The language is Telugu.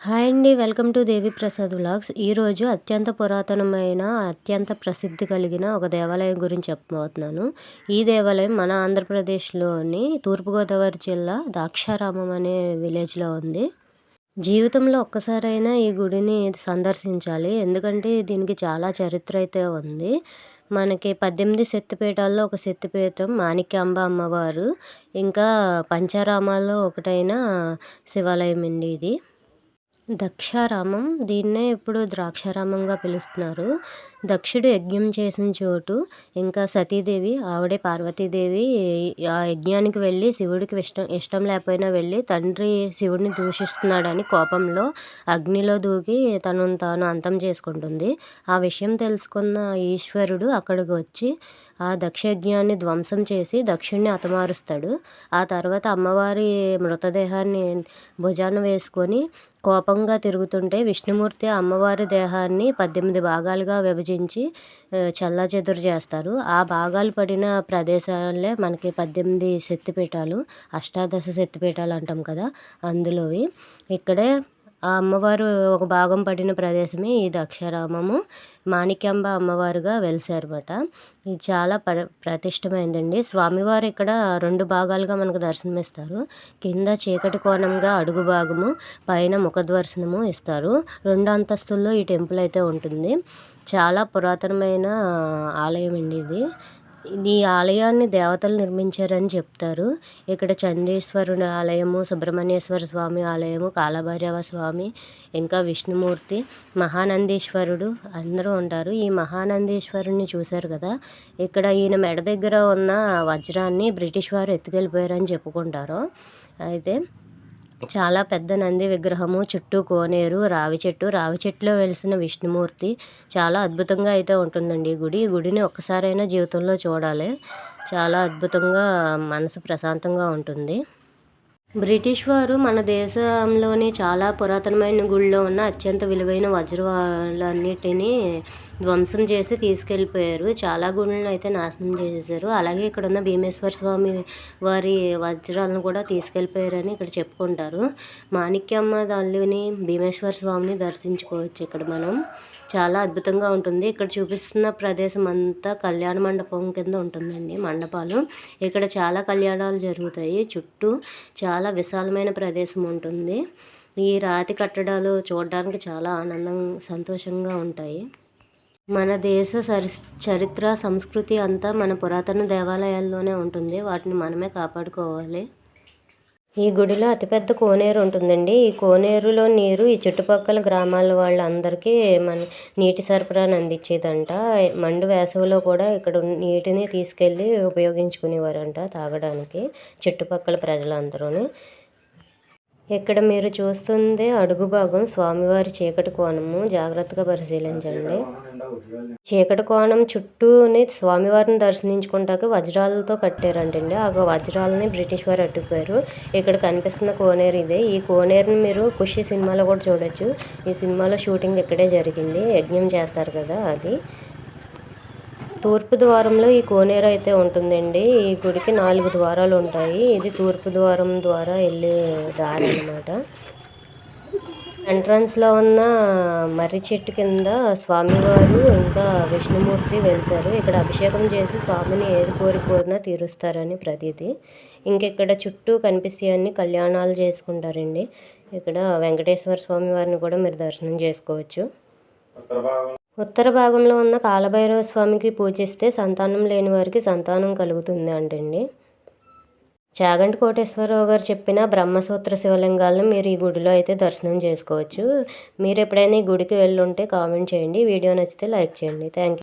హాయ్ అండి welcome to Devi Prasad vlogs. ఈరోజు అత్యంత పురాతనమైన అత్యంత ప్రసిద్ధి కలిగిన ఒక దేవాలయం గురించి చెప్పబోతున్నాను. ఈ దేవాలయం మన ఆంధ్రప్రదేశ్లోని తూర్పుగోదావరి జిల్లా దాక్షారామం అనే విలేజ్లో ఉంది. జీవితంలో ఒక్కసారైనా ఈ గుడిని సందర్శించాలి. ఎందుకంటే దీనికి చాలా చరిత్ర అయితే ఉంది. మనకి పద్దెనిమిది శక్తిపీఠాల్లో ఒక శక్తిపీఠం మాణిక్యాంబ అమ్మవారు ఇంకా పంచారామాల్లో ఒకటైన శివాలయం అండి ఇది. దక్షారామం దీన్నే ఇప్పుడు ద్రాక్షారామంగా పిలుస్తున్నారు. దక్షుడు యజ్ఞం చేసిన చోటు ఇంకా సతీదేవి ఆవిడే పార్వతీదేవి ఆ యజ్ఞానికి వెళ్ళి శివుడికి ఇష్టం ఇష్టం లేకపోయినా వెళ్ళి తండ్రి శివుడిని దూషిస్తున్నాడని కోపంలో అగ్నిలో దూకి తనను తాను అంతం చేసుకుంటుంది. ఆ విషయం తెలుసుకున్న ఈశ్వరుడు అక్కడికి వచ్చి ఆ దక్షయజ్ఞాన్ని ధ్వంసం చేసి దక్షుణ్ణి హతమారుస్తాడు. ఆ తర్వాత అమ్మవారి మృతదేహాన్ని భుజాన వేసుకొని కోపంగా తిరుగుతుంటే విష్ణుమూర్తి అమ్మవారి దేహాన్ని పద్దెనిమిది భాగాలుగా విభజించి చెల్లాచెదురు చేస్తారు. ఆ భాగాలు పడిన ప్రదేశాలే మనకి పద్దెనిమిది శక్తిపీఠాలు అష్టాదశ శక్తిపీఠాలు అంటాం కదా అందులోవి. ఇక్కడే ఆ అమ్మవారు ఒక భాగం పడిన ప్రదేశమే ఈ దక్షారామము. మాణిక్యాంబ అమ్మవారుగా వెలిసారన్నమాట ఇది చాలా ప్ర ప్రతిష్టమైందండి. స్వామివారు ఇక్కడ రెండు భాగాలుగా మనకు దర్శనమిస్తారు. కింద చీకటి కోణంగా అడుగు భాగము పైన ముఖద్వర్శనము ఇస్తారు. రెండు అంతస్తుల్లో ఈ టెంపుల్ అయితే ఉంటుంది. చాలా పురాతనమైన ఆలయం అండి ఇది. ఈ ఆలయాన్ని దేవతలు నిర్మించారని చెప్తారు. ఇక్కడ చండీశ్వరుని ఆలయము సుబ్రహ్మణ్యేశ్వర స్వామి ఆలయము కాలభైరవ స్వామి ఇంకా విష్ణుమూర్తి మహానందీశ్వరుడు అందరూ ఉంటారు. ఈ మహానందీశ్వరుని చూశారు కదా? ఇక్కడ ఈయన మెడ దగ్గర ఉన్న వజ్రాన్ని బ్రిటిష్ వారు ఎత్తుకెళ్ళిపోయారని చెప్పుకుంటారు. అయితే చాలా పెద్ద నంది విగ్రహము చుట్టూ కోనేరు రావి చెట్టు. రావి చెట్టులో వెలిసిన విష్ణుమూర్తి చాలా అద్భుతంగా అయితే ఉంటుందండి ఈ గుడి. ఈ గుడిని ఒక్కసారైనా జీవితంలో చూడాలి. చాలా అద్భుతంగా మనసు ప్రశాంతంగా ఉంటుంది. బ్రిటిష్ వారు మన దేశంలోని చాలా పురాతనమైన గుళ్ళో ఉన్న అత్యంత విలువైన వజ్రాలన్నిటినీ ధ్వంసం చేసి తీసుకెళ్ళిపోయారు. చాలా గుళ్ళను అయితే నాశనం చేసేసారు అలాగే ఇక్కడ ఉన్న భీమేశ్వర స్వామి వారి వజ్రాలను కూడా తీసుకెళ్ళిపోయారని ఇక్కడ చెప్పుకుంటారు. మాణిక్యమ్మ తల్లిని భీమేశ్వర స్వామిని దర్శించుకోవచ్చు ఇక్కడ మనం. చాలా అద్భుతంగా ఉంటుంది. ఇక్కడ చూపిస్తున్న ప్రదేశం అంతా కళ్యాణ మండపం కింద ఉంటుందండి మండపాలు. ఇక్కడ చాలా కళ్యాణాలు జరుగుతాయి. చుట్టూ చాలా విశాలమైన ప్రదేశం ఉంటుంది. ఈ రాతి కట్టడాలు చూడడానికి చాలా ఆనందం సంతోషంగా ఉంటాయి. మన దేశ సరి చరిత్ర సంస్కృతి అంతా మన పురాతన దేవాలయాల్లోనే ఉంటుంది. వాటిని మనమే కాపాడుకోవాలి. ఈ గుడిలో అతిపెద్ద కోనేరు ఉంటుందండి. ఈ కోనేరులో నీరు ఈ చుట్టుపక్కల గ్రామాల వాళ్ళందరికీ మన నీటి సరఫరాని అందించేదంట. మండు వేసవిలో కూడా ఇక్కడ నీటిని తీసుకెళ్ళి ఉపయోగించుకునేవారంట తాగడానికి చుట్టుపక్కల ప్రజలందరూ ఇక్కడ మీరు చూస్తుంది అడుగు భాగం స్వామివారి చీకటి కోణము. జాగ్రత్తగా పరిశీలించండి. చీకటి కోణం చుట్టూని స్వామివారిని దర్శించుకుంటాక వజ్రాలతో కట్టారంటండి. ఆ వజ్రాలని బ్రిటిష్ వారు అడ్డుపోయారు ఇక్కడ కనిపిస్తున్న కోనేరు ఇదే. ఈ కోనేరుని మీరు ఖుషి సినిమాలో కూడా చూడొచ్చు. ఈ సినిమాలో షూటింగ్ ఇక్కడే జరిగింది. యజ్ఞం చేస్తారు కదా అది. తూర్పు ద్వారంలో ఈ కోనేరు అయితే ఉంటుందండి. ఈ గుడికి నాలుగు ద్వారాలు ఉంటాయి. ఇది తూర్పు ద్వారం ద్వారా వెళ్ళే దారి అనమాట ఎంట్రన్స్లో ఉన్న మర్రి చెట్టు కింద స్వామివారు ఇంకా విష్ణుమూర్తి వెలిసారు. ఇక్కడ అభిషేకం చేసి స్వామిని ఏది కోరి కోరినా తీరుస్తారని ప్రతీది ఇంకెక్కడ చుట్టూ అన్ని కళ్యాణాలు చేసుకుంటారండి. ఇక్కడ వెంకటేశ్వర స్వామి వారిని కూడా మీరు దర్శనం చేసుకోవచ్చు. ఉత్తర భాగంలో ఉన్న కాలభైరవ స్వామికి పూజిస్తే సంతానం లేని వారికి సంతానం కలుగుతుంది అంటండి. చాగంటి కోటేశ్వరరావు గారు చెప్పిన బ్రహ్మసూత్ర శివలింగాలను మీరు ఈ గుడిలో అయితే దర్శనం చేసుకోవచ్చు. మీరు ఎప్పుడైనా ఈ గుడికి వెళ్ళుంటే కామెంట్ చేయండి. వీడియో నచ్చితే లైక్ చేయండి. Thank you